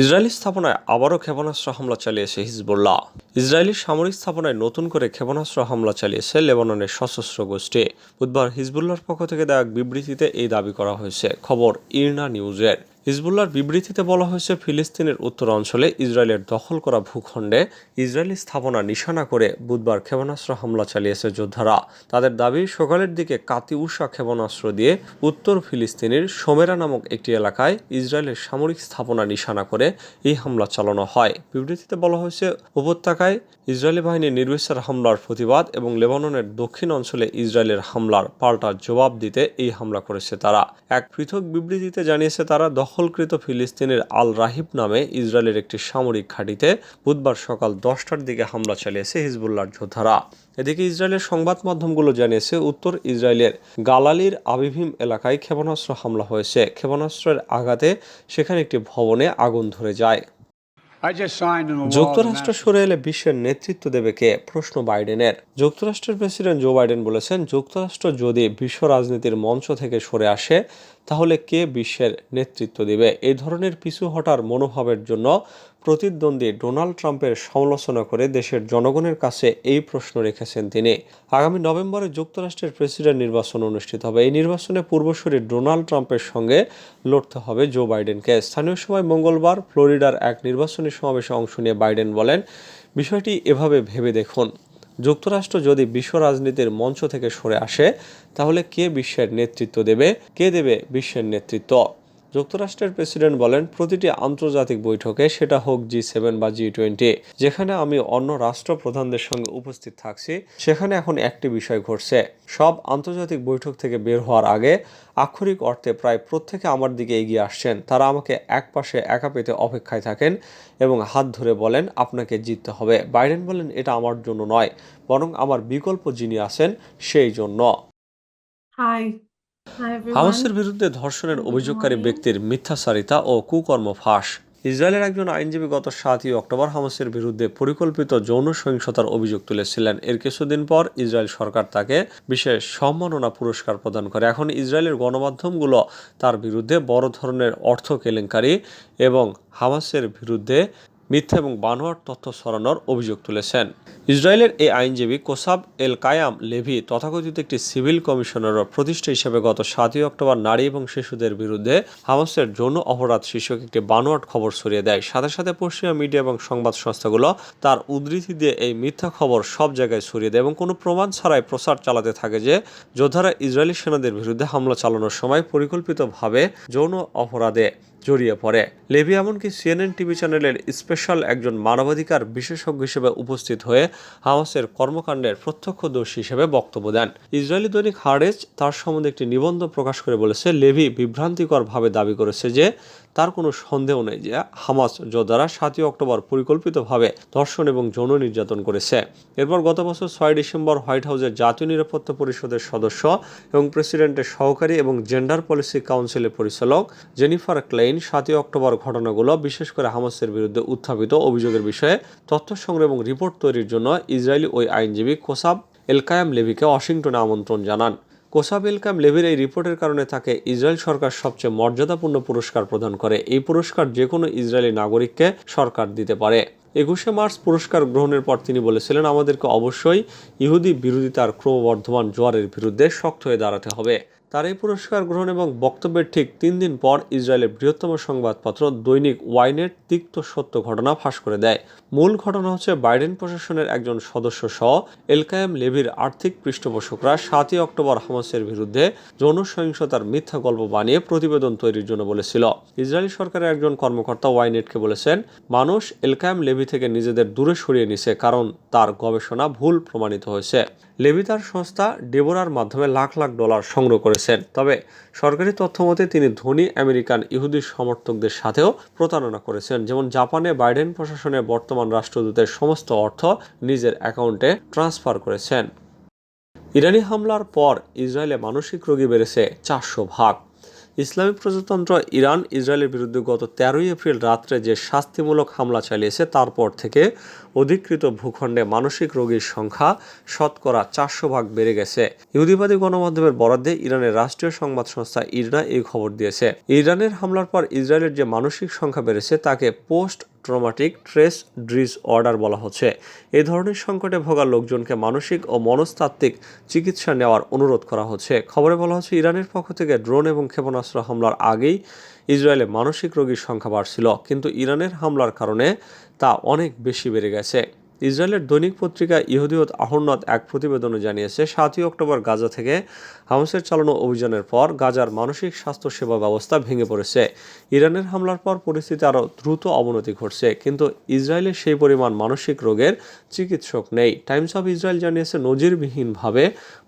Israeli স্থাপনায় আবারও ক্ষেপণাস্ত্র হামলা চালিয়েছে হিজবুল্লাহ। ইসরায়েলি সামরিক স্থাপনায় নতুন করে ক্ষেপণাস্ত্র হামলা চালিয়েছে লেবাননের সশস্ত্র গোষ্ঠী। বুধবার হিজবুল্লাহর পক্ষ থেকে দেওয়া এক বিবৃতিতে এই দাবি করা হয়েছে। খবর ইরনা নিউজের। হিজবুল্লাহর বিবৃতিতে বলা হয়েছে, ফিলিস্তিনের উত্তর অঞ্চলে ইসরায়েলের দখল করা ভূখণ্ডে ইসরায়েলি স্থাপনা নিশানা করে বুধবার ক্ষেপণাস্ত্র হামলা চালিয়েছে যোদ্ধারা। তাদের দাবি, সকালের দিকে কাতি উষা ক্ষেপণাস্ত্র দিয়ে উত্তর ফিলিস্তিনের সোমেরা নামক একটি এলাকায় ইসরায়েলের সামরিক স্থাপনা নিশানা করে এই হামলা চালানো হয়। বিবৃতিতে বলা হয়েছে, উপত্যকায় ইসরায়েলি বাহিনীর নির্বিচার হামলার প্রতিবাদ এবং লেবাননের দক্ষিণ অঞ্চলে ইসরায়েলের হামলার পাল্টা জবাব দিতে এই হামলা করেছে তারা। এক পৃথক বিবৃতিতে জানিয়েছে, তারা দখলকৃত ফিলিস্তিনের আল রাহিব নামে ইসরায়েলের একটি সামরিক ঘাঁটিতে বুধবার সকাল দশটার দিকে হামলা চালিয়েছে হিজবুল্লাহর যোদ্ধারা। এদিকে ইসরায়েলের সংবাদ মাধ্যমগুলো জানিয়েছে উত্তর ইসরায়েলের গালালির আবিভিম এলাকায় ক্ষেপণাস্ত্র হামলা হয়েছে। ক্ষেপণাস্ত্রের আঘাতে সেখানে একটি ভবনে আগুন ধরে যায়. যুক্তরাষ্ট্র সরে এলে বিশ্বের নেতৃত্ব দেবে কে? প্রশ্ন বাইডেনের। যুক্তরাষ্ট্রের প্রেসিডেন্ট জো বাইডেন বলেছেন যুক্তরাষ্ট্র যদি বিশ্ব রাজনীতির মঞ্চ থেকে সরে আসে তাহলে কে বিশ্বের নেতৃত্ব দিবে? এই ধরনের পিছু হটার মনোভাবের জন্য প্রতিদ্বন্দ্বী ডোনাল্ড ট্রাম্পের সমালোচনা করে দেশের জনগণের কাছে এই প্রশ্ন রেখেছেন তিনি। আগামী নভেম্বরে যুক্তরাষ্ট্রের প্রেসিডেন্ট নির্বাচন অনুষ্ঠিত হবে। এই নির্বাচনে পূর্বসূরি ডোনাল্ড ট্রাম্পের সঙ্গে লড়তে হবে জো বাইডেনকে। স্থানীয় সময় মঙ্গলবার ফ্লোরিডার এক নির্বাচনী সমাবেশে অংশ নিয়ে বাইডেন বলেন, বিষয়টি এভাবে ভেবে দেখুন। যুক্তরাষ্ট্র যদি বিশ্ব রাজনীতির মঞ্চ থেকে সরে আসে, তাহলে কে বিশ্বের নেতৃত্ব দেবে? কে দেবে বিশ্বের নেতৃত্ব? যুক্তরাষ্ট্রের প্রেসিডেন্ট বলেন, প্রতিটি আন্তর্জাতিক বৈঠকে সেটা হোক জি সেভেন বা জি টোয়েন্টি। যেখানে আমি অন্য রাষ্ট্র প্রধানদের সঙ্গে উপস্থিত থাকছি, সেখানে এখন একটি বিষয় ঘটছে। সব আন্তর্জাতিক বৈঠক থেকে বের হওয়ার আগে আক্ষরিক অর্থে প্রায় প্রত্যেকে আমার দিকে এগিয়ে আসছেন। তারা আমাকে এক পাশে একা পেতে অপেক্ষায় থাকেন এবং হাত ধরে বলেন, আপনাকে জিততে হবে। বাইডেন বলেন, এটা আমার জন্য নয়, বরং আমার বিকল্প যিনি আছেন, সেই জন্য। Hi. হামাসের বিরুদ্ধে ধর্ষণের অভিযোগকারী ব্যক্তির মিথ্যাচারিতা ও কুকর্ম ফাঁস। ইসরায়েলের একজন আইনজীবী গত সাতই অক্টোবর হামাসের বিরুদ্ধে পরিকল্পিত যৌন সহিংসতার অভিযোগ তুলেছিলেন। এর কিছুদিন পর ইসরায়েল সরকার তাকে বিশেষ সম্মাননা পুরস্কার প্রদান করে। এখন ইসরায়েলের গণমাধ্যমগুলো তার বিরুদ্ধে বড় ধরনের অর্থ কেলেঙ্কারি এবং হামাসের বিরুদ্ধে মিথ্যা এবং বানোয়ার তথ্য সরানোর অভিযোগ তুলেছেন। ইসরায়েলের এই আইনজীবী কোসাব এল কায়াম লেভি তথাকথিত একটি সিভিল কমিশনারের প্রতিষ্ঠা হিসেবে গত সাতই অক্টোবর নারী এবং শিশুদের বিরুদ্ধে হামাসের যৌন অপরাধ শীর্ষক একটি বানোয়াট খবর ছড়িয়ে দেয়। সাথে সাথে পশ্চিমা মিডিয়া এবং সংবাদ সংস্থাগুলো তার উদ্ধৃতি দিয়ে এই মিথ্যা খবর সব জায়গায় ছড়িয়ে দেয় এবং কোনো প্রমাণ ছাড়াই প্রচার চালাতে থাকে যে যোদ্ধারা ইসরায়েলি সেনাদের বিরুদ্ধে হামলা চালানোর সময় পরিকল্পিতভাবে যৌন অপরাধে জড়িয়ে পড়ে। লেভি এমনকি সিএনএন টিভি চ্যানেলের স্পেশাল একজন মানবাধিকার বিশেষজ্ঞ হিসেবে উপস্থিত হয়ে হামাসের কর্মকাণ্ডের প্রত্যক্ষদর্শী হিসেবে বক্তব্য দেন। ইসরায়েলি দৈনিক হারেজ তার সম্বন্ধে একটি নিবন্ধ প্রকাশ করে বলেছে, লেভি বিভ্রান্তিকরভাবে দাবি করেছে যে তার কোনো সন্দেহ নেই যে হামাস যোদ্ধারা সাতই অক্টোবর পরিকল্পিতভাবে ধর্ষণ এবং যৌন নির্যাতন করেছে। এরপর গত বছর ছয় ডিসেম্বর হোয়াইট হাউসের জাতীয় নিরাপত্তা পরিষদের সদস্য এবং প্রেসিডেন্টের সহকারী এবং জেন্ডার পলিসি কাউন্সিলের পরিচালক জেনিফার ক্লেইন সাতই অক্টোবর ঘটনাগুলো, বিশেষ করে হামাসের বিরুদ্ধে উত্থাপিত অভিযোগের বিষয়ে তথ্য সংগ্রহ এবং রিপোর্ট তৈরির জন্য ইসরায়েলি ওই আইনজীবী কোসাব এলকায়াম লেভিকে ওয়াশিংটনে আমন্ত্রণ জানান। কোসাব এলকাম লেভির এই রিপোর্টের কারণে তাকে ইসরায়েল সরকার সবচেয়ে মর্যাদাপূর্ণ পুরস্কার প্রদান করে। এই পুরস্কার যে কোনো ইসরায়েলি নাগরিককে সরকার দিতে পারে। একুশে মার্চ পুরস্কার গ্রহণের পর তিনি বলেছিলেন, আমাদেরকে অবশ্যই ইহুদি বিরোধিতার ক্রমবর্ধমান জোয়ারের বিরুদ্ধে শক্ত হয়ে দাঁড়াতে হবে। তার এই পুরস্কার গ্রহণ এবং বক্তব্যের ঠিক তিন দিন পর ইসরায়েলের বৃহত্তম সংবাদপত্র দৈনিক ওয়াইনেট তিক্ত সত্য ঘটনা ফাঁস করে দেয়। মূল ঘটনা হচ্ছে বাইডেন প্রশাসনের একজন সদস্য সহ এলকায়াম লেভির আর্থিক পৃষ্ঠপোষকরা সাতই অক্টোবর হামাসের বিরুদ্ধে যৌন সহিংসতার মিথ্যা গল্প বানিয়ে প্রতিবেদন তৈরির জন্য বলেছিল। ইসরায়েলি সরকারের একজন কর্মকর্তা ওয়াইনেটকে বলেছেন, মানুষ এলকায়াম লেভি থেকে নিজেদের দূরে সরিয়ে নিছে কারণ তার গবেষণা ভুল প্রমাণিত হয়েছে। লেভি তার সংস্থা ডেবোরার মাধ্যমে লাখ লাখ ডলার সংগ্রহ করেছেন। তবে সরকারি তথ্যমতে তিনি ধনী আমেরিকান ইহুদি সমর্থকদের সাথেও প্রতারণা করেছেন। যেমন জাপানে বাইডেন প্রশাসনের বর্তমান রাষ্ট্রদূতের সমস্ত অর্থ নিজের অ্যাকাউন্টে ট্রান্সফার করেছেন। ইরানি হামলার পর ইসরায়েলে মানসিক রোগী বেড়েছে চারশো ভাগ। ইসলামিক প্রজাতন্ত্র ইরান, ইসরায়েলের বিরুদ্ধে গত তেরোই এপ্রিল রাত্রে যে শাস্তিমূলক হামলা চালিয়েছে, তারপর থেকে অধিকৃত ভূখণ্ডে মানসিক রোগীর সংখ্যা শতকরা চারশো ভাগ বেড়ে গেছে। ইহুদিবাদী গণমাধ্যমের বরাদ্দে ইরানের রাষ্ট্রীয় সংবাদ সংস্থা ইরনা এই খবর দিয়েছে। ইরানের হামলার পর ইসরায়েলের যে মানসিক সংখ্যা বেড়েছে, তাকে post traumatic stress disorder বলা হচ্ছে। এ ধরনের সংকটে ভোগা লোকজনকে মানসিক ও মনস্তাত্ত্বিক চিকিৎসা নেওয়ার অনুরোধ করা হচ্ছে। খবরে বলা হচ্ছে, ইরানের পক্ষ থেকে ড্রোন এবং ক্ষেপণাস্ত্র হামলার আগেই ইসরায়েলে মানসিক রোগীর সংখ্যা বাড়ছিল, কিন্তু ইরানের হামলার কারণে তা অনেক বেশি বেড়ে গেছে। ইসরায়েলের দৈনিক পত্রিকা ইহুদিয়ত আহরনাদ এক প্রতিবেদনে জানিয়েছে, সাতই অক্টোবর গাজা থেকে হামাসের চালানো অভিযানের পর গাজার মানসিক স্বাস্থ্য সেবা ব্যবস্থা ভেঙে পড়েছে। ইরানের হামলার পর পরিস্থিতি আরও দ্রুত অবনতি ঘটছে, কিন্তু ইসরায়েলে সেই পরিমাণ মানসিক রোগের চিকিৎসক নেই। টাইমস অফ ইসরায়েল জানিয়েছে, নজিরবিহীনভাবে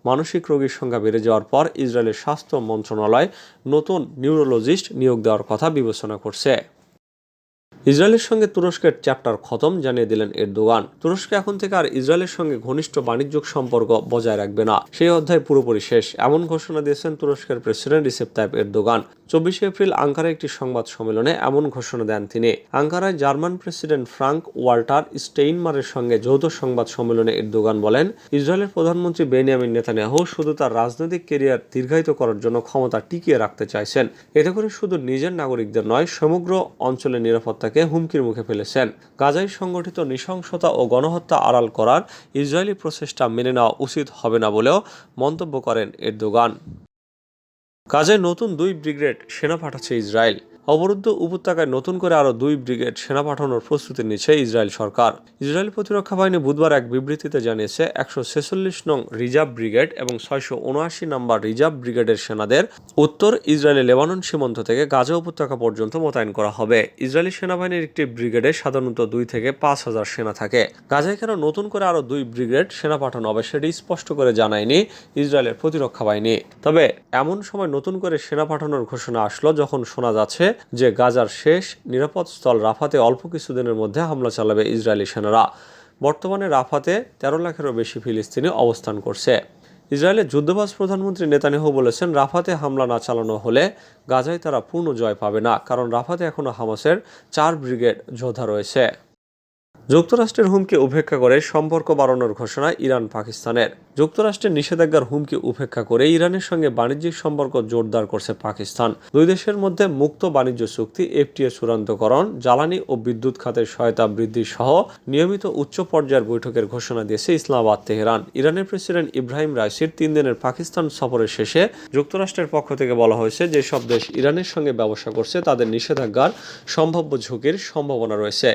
মানসিক রোগীর সংখ্যা বেড়ে যাওয়ার পর ইসরায়েলের স্বাস্থ্য মন্ত্রণালয় নতুন নিউরোলজিস্ট নিয়োগ দেওয়ার কথা বিবেচনা করছে। ইসরায়েলের সঙ্গে তুরস্কের চ্যাপ্টার খতম জানিয়ে দিলেন এরদোগান। তুরস্ক এখন থেকে আর ইসরায়েলের সঙ্গে ঘনিষ্ঠ বাণিজ্যিক সম্পর্ক বজায় রাখবে না। সেই অধ্যায় পুরোপুরি শেষ। এমন ঘোষণা দিয়েছেন তুরস্কের প্রেসিডেন্ট রিসেপ তাইপ এরদোগান। চব্বিশে এপ্রিল আঙ্কারায় একটি সংবাদ সম্মেলনে এমন ঘোষণা দেন তিনি। আঙ্কারায় জার্মান প্রেসিডেন্ট ফ্রাঙ্ক ওয়াল্টার স্টেইনমারের সঙ্গে যৌথ সংবাদ সম্মেলনে এরদোগান বলেন, ইসরায়েলের প্রধানমন্ত্রী বেনিয়ামিন নেতানিয়াহু শুধু তার রাজনৈতিক কেরিয়ার দীর্ঘায়িত করার জন্য ক্ষমতা টিকিয়ে রাখতে চাইছেন। এতে করে শুধু নিজের নাগরিকদের নয়, সমগ্র অঞ্চলের নিরাপত্তাকে হুমকির মুখে ফেলেছেন। গাজায় সংগঠিত নৃশংসতা ও গণহত্যা আড়াল করার ইসরায়েলি প্রচেষ্টা মেনে নেওয়া উচিত হবে না বলেও মন্তব্য করেন এরদোগান। গাজায় নতুন দুই ব্রিগেড সেনা পাঠাচ্ছে ইসরায়েল। অবরুদ্ধ উপত্যকায় নতুন করে আরও দুই ব্রিগেড সেনা পাঠানোর প্রস্তুতি নিচ্ছে ইসরায়েল সরকার। ইসরায়েল প্রতিরক্ষা বাহিনী বুধবার এক বিবৃতিতে জানিয়েছে, একশো ছেচল্লিশ নং রিজার্ভ ব্রিগেড এবং ছয়শো উনআশি নম্বর রিজার্ভ ব্রিগেডের সেনাদের উত্তর ইসরায়েলের লেবানন সীমান্ত থেকে গাজা উপত্যকা পর্যন্ত মোতায়েন করা হবে। ইসরায়েলি সেনাবাহিনীর একটি ব্রিগেডে সাধারণত দুই থেকে পাঁচ হাজার সেনা থাকে। গাজায় কেন নতুন করে আরও দুই ব্রিগেড সেনা পাঠানো হবে সেটি স্পষ্ট করে জানায়নি ইসরায়েলের প্রতিরক্ষা বাহিনী। তবে এমন সময় নতুন করে সেনা পাঠানোর ঘোষণা আসলো যখন শোনা যাচ্ছে যে গাজার শেষ নিরাপদ স্থল রাফাতে অল্প কিছুদিনের মধ্যে হামলা চালাবে ইসরায়েলি সেনারা। বর্তমানে রাফাতে তেরো লাখেরও বেশি ফিলিস্তিনি অবস্থান করছে। ইসরায়েলের যুদ্ধবাজ প্রধানমন্ত্রী নেতানিয়াহু বলেছেন, রাফাতে হামলা না চালানো হলে গাজায় তারা পূর্ণ জয় পাবে না, কারণ রাফাতে এখনও হামাসের চার ব্রিগেড যোদ্ধা রয়েছে। যুক্তরাষ্ট্রের হুমকি উপেক্ষা করে সম্পর্ক বাড়ানোর ঘোষণা ইরান পাকিস্তানের যুক্তরাষ্ট্রের নিষেধাজ্ঞার হুমকি উপেক্ষা করে ইরানের সঙ্গে বাণিজ্যিক সম্পর্ক জোরদার করছে পাকিস্তান। দুই দেশের মধ্যে মুক্ত বাণিজ্য চুক্তি, এফটিএ চূড়ান্তকরণ, জ্বালানি ও বিদ্যুৎ খাতের সহায়তা বৃদ্ধি সহ নিয়মিত উচ্চ পর্যায়ের বৈঠকের ঘোষণা দিয়েছে ইসলামাবাদ, তেহরান। ইরানের প্রেসিডেন্ট ইব্রাহিম রাইসির তিন দিনের পাকিস্তান সফরের শেষে যুক্তরাষ্ট্রের পক্ষ থেকে বলা হয়েছে যে সব দেশ ইরানের সঙ্গে ব্যবসা করছে, তাদের নিষেধাজ্ঞার সম্ভাব্য ঝুঁকির সম্ভাবনা রয়েছে।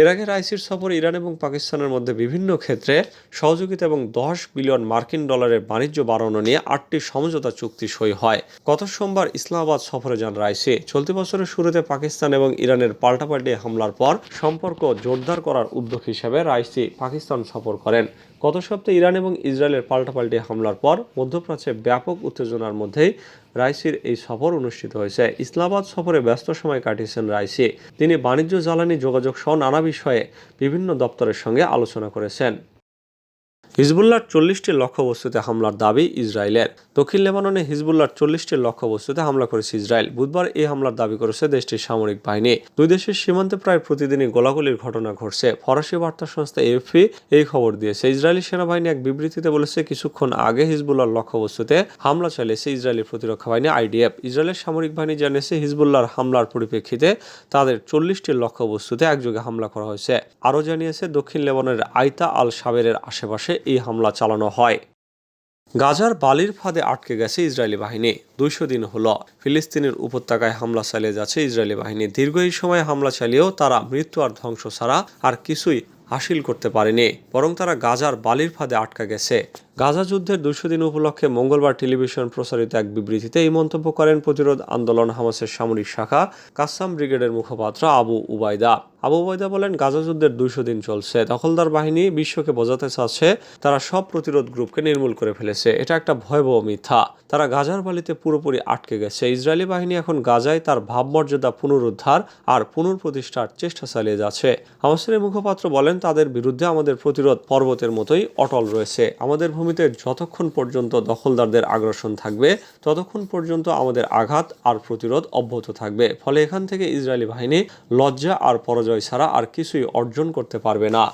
এর আগে রাইসির সফরে ইরান এবং পাকিস্তানের মধ্যে বিভিন্ন ক্ষেত্রে সহযোগিতা এবং দশ বিলিয়ন মার্কিন ডলারের বাণিজ্য বাড়ানো নিয়ে আটটি সমঝোতা চুক্তি সই হয়। গত সোমবার ইসলামাবাদ সফরে যান রাইসি। চলতি বছরের শুরুতে পাকিস্তান এবং ইরানের পাল্টাপাল্টি হামলার পর সম্পর্ক জোরদার করার উদ্যোগ হিসেবে রাইসি পাকিস্তান সফর করেন। গত সপ্তাহে ইরান এবং ইসরায়েলের পাল্টাপাল্টি হামলার পর মধ্যপ্রাচ্যে ব্যাপক উত্তেজনার মধ্যেই রাইসির এই সফর অনুষ্ঠিত হয়েছে। ইসলামাবাদ সফরে ব্যস্ত সময় কাটিয়েছেন রাইসি। তিনি বাণিজ্য জ্বালানি যোগাযোগ সহ নানা বিষয়ে বিভিন্ন দপ্তরের সঙ্গে আলোচনা করেছেন। হিজবুল্লাহর চল্লিশটি লক্ষ্যবস্তুতে হামলার দাবি ইসরায়েলের। দক্ষিণ লেবাননে হিজবুল্লাহর চল্লিশটি লক্ষ্যবস্তুতে হামলা করেছে ইসরায়েল। বুধবার এই হামলার দাবি করেছে দেশটির সামরিক বাহিনী। দুই দেশের সীমান্তে প্রায় প্রতিদিনই গোলাগুলির ঘটনা ঘটছে। ফরাসি বার্তা সংস্থা এএফপি এই খবর দিয়েছে। ইসরায়েলি সেনাবাহিনী এক বিবৃতিতে বলেছে, কিছুক্ষণ আগে হিজবুল্লাহর লক্ষ্যবস্তুতে হামলা চালিয়েছে ইসরায়েলি প্রতিরক্ষা বাহিনী আইডিএফ। ইসরায়েলের সামরিক বাহিনী জানিয়েছে, হিজবুল্লাহর হামলার পরিপ্রেক্ষিতে তাদের চল্লিশটি লক্ষ্যবস্তুতে একযোগে হামলা করা হয়েছে। আরও জানিয়েছে, দক্ষিণ লেবাননের আইতা আল সাবেরের আশেপাশে এই হামলা চালানো হয়। গাজার বালির ফাঁদে আটকে গেছে ইসরায়েলি বাহিনী। দুইশো দিন হল। ফিলিস্তিনের উপত্যকায় হামলা চালিয়ে যাচ্ছে ইসরায়েলি বাহিনী। দীর্ঘ এই সময় হামলা চালিয়েও তারা মৃত্যু আর ধ্বংস ছাড়া আর কিছুই হাসিল করতে পারেনি, বরং তারা গাজার বালির ফাঁদে আটকা গেছে। গাজা যুদ্ধের দুশো দিন উপলক্ষে মঙ্গলবার টেলিভিশন প্রচারিত এক বিবৃতিতে এই মন্তব্য করেন প্রতিরোধ আন্দোলন হামাসের সামরিক শাখা কাসাম ব্রিগেডের মুখপাত্র আবু উবাইদা আবু বৈদা বলেন, গাজা যুদ্ধের দুইশো দিন চলছে। দখলদার বাহিনী বিশ্বকে বোঝাতে চাচ্ছে, তারা সব প্রতিরোধ গ্রুপকে নির্মূল করে ফেলেছে। এটা একটা ভয়াবহ মিথ্যা। তারা গাজার বালিতে পুরোপুরি আটকে গেছে। ইসরায়েলি বাহিনী এখন গাজায় তার ভাবমর্যাদা পুনরুদ্ধার আর পুনঃপ্রতিষ্ঠার চেষ্টা চালিয়ে যাচ্ছে। হামাসের মুখপাত্র বলেন, তাদের বিরুদ্ধে আমাদের প্রতিরোধ পর্বতের মতোই অটল রয়েছে। আমাদের ভূমিতে যতক্ষণ পর্যন্ত দখলদারদের আগ্রাসন থাকবে, ততক্ষণ পর্যন্ত আমাদের আঘাত আর প্রতিরোধ অব্যাহত থাকবে। ফলে এখান থেকে ইসরায়েলি বাহিনী লজ্জা আর পরাজয় ছাড়া আর কিছুই অর্জন করতে পারবে না।